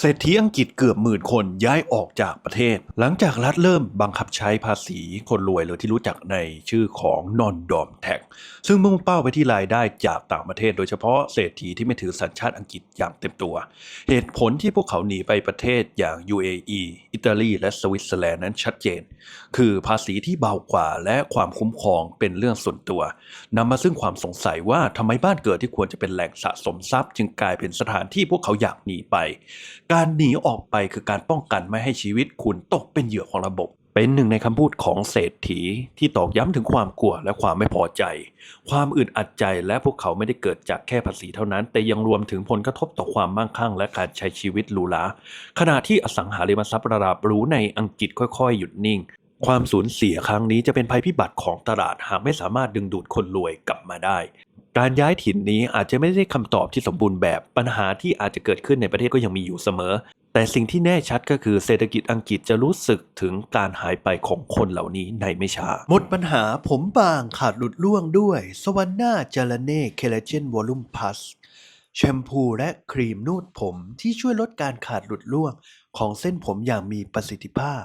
เศรษฐีอังกฤษเกือบหมื่นคนย้ายออกจากประเทศ หลังจากรัฐเริ่มบังคับใช้ภาษีคนรวยหรือที่รู้จักในชื่อของ non dom tax ซึ่งมุ่งเป้าไปที่รายได้จากต่างประเทศ โดยเฉพาะเศรษฐีที่ไม่ถือสัญชาติอังกฤษอย่างเต็มตัว เหตุผลที่พวกเขาหนีไปประเทศอย่าง UAE อิตาลีและสวิตเซอร์แลนด์นั้นชัดเจน คือภาษีที่เบากว่าและความคุ้มครองเป็นเรื่องส่วนตัวนำมาซึ่งความสงสัยว่าทำไมบ้านเกิดที่ควรจะเป็นแหล่งสะสมทรัพย์ จึงกลายเป็นสถานที่พวกเขาอยากหนีไปการหนีออกไปคือการป้องกันไม่ให้ชีวิตคุณตกเป็นเหยื่อของระบบ เป็นหนึ่งในคำพูดของเศรษฐีที่ตอกย้ำถึงความกลัวและความไม่พอใจ ความอึดอัดใจและพวกเขาไม่ได้เกิดจากแค่ภาษีเท่านั้น แต่ยังรวมถึงผลกระทบต่อความมั่งคั่ง และการใช้ชีวิตหรูหราขณะที่อสังหาริมทรัพย์ระดับรูในอังกฤษค่อยๆ หยุดนิ่ง ความสูญเสียครั้งนี้จะเป็นภัยพิบัติของตลาดหากไม่สามารถดึงดูดคนรวยกลับมาได้ การย้ายถิ่นนี้อาจจะไม่ได้คำตอบที่สมบูรณ์แบบปัญหาที่อาจจะเกิดขึ้นในประเทศก็ยังมีอยู่เสมอ แต่สิ่งที่แน่ชัดก็คือเศรษฐกิจอังกฤษจะรู้สึกถึงการหายไปของคนเหล่านี้ในไม่ช้า หมดปัญหาผมบางขาดหลุดล่วงด้วย สวรรค์หน้าจารเน่เคลเจนวอลลุ่มพัสแชมพูและครีมนูดผมที่ช่วยลดการขาดหลุดล่วงของเส้นผมอย่างมีประสิทธิภาพ